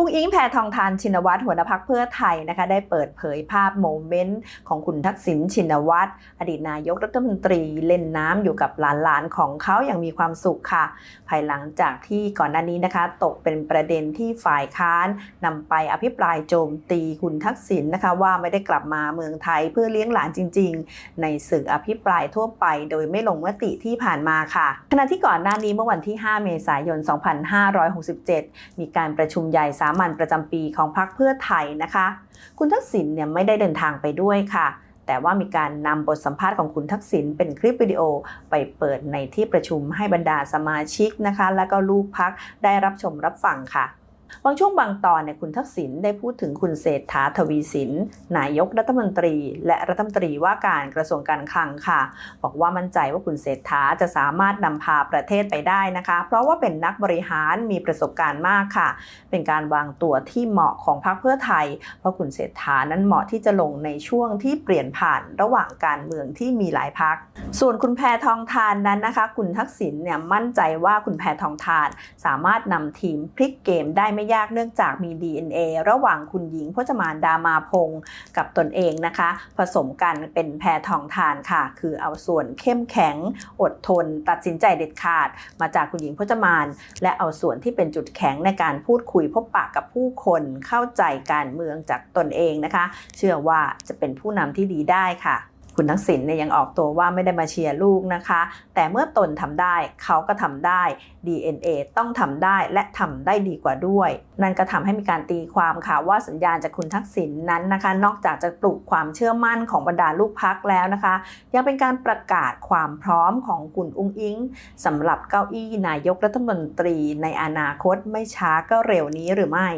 อุ้งอิงแพทองทานชินวัตรหัวหน้าพักเพื่อไทยนะคะได้เปิดเผยภาพโมเมนต์ของคุณทักษิณชินวัตรอดีตนายกรัฐมนตรีเล่นน้ำอยู่กับหลานๆของเขาอย่างมีความสุขค่ะ ภายหลังจากที่ก่อนหน้านี้นะคะ ตกเป็นประเด็นที่ฝ่ายค้านนำไปอภิปรายโจมตีคุณทักษิณนะคะว่าไม่ได้กลับมาเมืองไทยเพื่อเลี้ยงหลานจริง ๆ ในสื่ออภิปรายทั่วไป โดยไม่ลงมติที่ผ่านมาค่ะขณะที่ก่อนหน้านี้เมื่อวันที่ 5 เมษายน 2567 มีการประชุมใหญ่สามัญประจำปีของพรรคเพื่อไทยนะคะ คุณทักษิณเนี่ยไม่ได้เดินทางไปด้วยค่ะ แต่ว่ามีการนำบทสัมภาษณ์ของคุณทักษิณเป็นคลิปวิดีโอไปเปิดในที่ประชุมให้บรรดาสมาชิกนะคะ และก็ลูกพักได้รับชมรับฟังค่ะ บางช่วงบางตอนเนี่ยคุณทักษิณได้พูดถึงคุณเศรษฐาทวีสิน นายกรัฐมนตรี และรัฐมนตรีว่าการกระทรวงการคลังค่ะ บอกว่ามั่นใจว่าคุณเศรษฐาจะสามารถนำพาประเทศไปได้นะคะ เพราะว่าเป็นนักบริหารมีประสบการณ์มากค่ะ เป็นการวางตัวที่เหมาะของพรรคเพื่อไทย เพราะคุณเศรษฐานั้นเหมาะที่จะลงในช่วงที่เปลี่ยนผ่านระหว่างการเมืองที่มีหลายพักส่วนคุณแพทองทานนั้นนะคะ คุณทักษิณเนี่ยมั่นใจว่าคุณแพทองทาน สามารถนำทีมพลิกเกมได้ไไม่ยากเนื่องจากมี DNA ระหว่างคุณหญิงพจมานดามาพงศ์กับตนเองนะคะ ผสมกันเป็นแพทองทานค่ะ คือเอาส่วนเข้มแข็ง อดทน ตัดสินใจเด็ดขาด มาจากคุณหญิงพจมาน และเอาส่วนที่เป็นจุดแข็งในการพูดคุยพบปะกับผู้คนเข้าใจการเมืองจากตนเองนะคะ เชื่อว่าจะเป็นผู้นำที่ดีได้ค่ะ คุณทักษิณเนี่ยยังออกตัวว่าไม่ได้มาเชียร์ลูกนะคะ แต่เมื่อตนทำได้เขาก็ทำได้ DNA ต้องทำได้และทำได้ดีกว่าด้วย นั่นก็ทำให้มีการตีความค่ะว่าสัญญาณจากคุณทักษิณนนั้นนะคะ นอกจากจะปลุกความเชื่อมั่นของบรรดาลูกพักแล้วนะคะ ยังเป็นการประกาศความพร้อมของคุณอุ้งอิงสำหรับเก้าอี้นายกรัฐมนตรีในอนาคตไม่ช้าก็เร็วนี้หรือไม่